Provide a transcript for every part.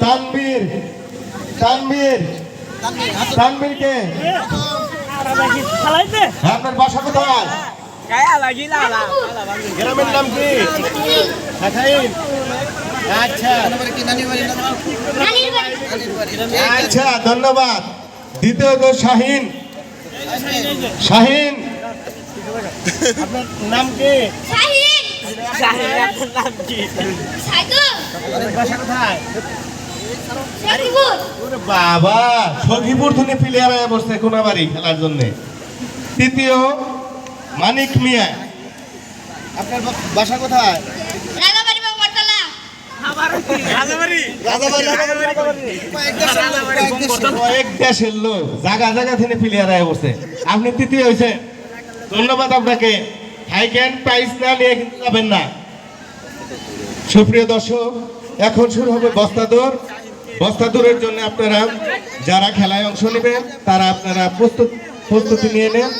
তানবীর তানবীর তানবীর কে খালাইতে আপনার বাসা কোথায়? গ্রামের নাম কি? আচ্ছা। আচ্ছা ধন্যবাদ। দ্বিতীয় তো শাহিন। শাহিন। আপনার নাম কি? শাহিনের নাম কি? কোথায়? বাবা সখীপুর থেকে প্লেয়ার হয়ে বসছে কোনাবাড়ি খেলার জন্য। তৃতীয় মানিক মিয়া। আপনার বা- বাসা কোথায়? লোক জায়গা জায়গা থেকে প্লেয়ার হয়ে বসছে। আপনি তৃতীয় হয়েছে ধন্যবাদ আপনাকে। হাইকেন প্রাইজ না নিয়ে যাবেন না। সুপ্রিয় দর্শক এখন শুরু হবে বস্তাদৌড় বস্তাদৌড়ের জন্য আপনারা যারা খেলায় অংশ নেবেন, তারা আপনারা প্রস্তুত, প্রস্তুতি নিয়ে নেন।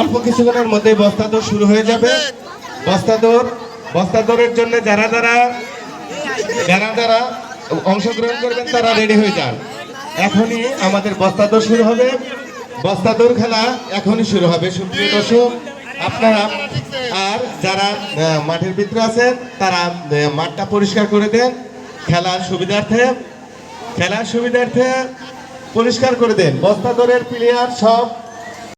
অল্প কিছুক্ষণের মধ্যে বস্তাদৌড় শুরু হয়ে যাবে। বস্তাদৌড় বস্তাদৌড়ের জন্য যারা যারা যারা যারা অংশগ্রহণ করবেন, তারা রেডি হয়ে যান। এখনই আমাদের বস্তাদৌড় শুরু হবে। বস্তাদৌড় খেলা এখনই শুরু হবে। সুপ্রিয় দর্শক, আপনারা আর যারা মাঠের ভিতরে আছেন, তারা মাঠটা পরিষ্কার করে দেন। খেলার সুবিধার্থে খেলার সুবিধার্থে পরিষ্কার করে দেন। দরের প্লেয়ার সব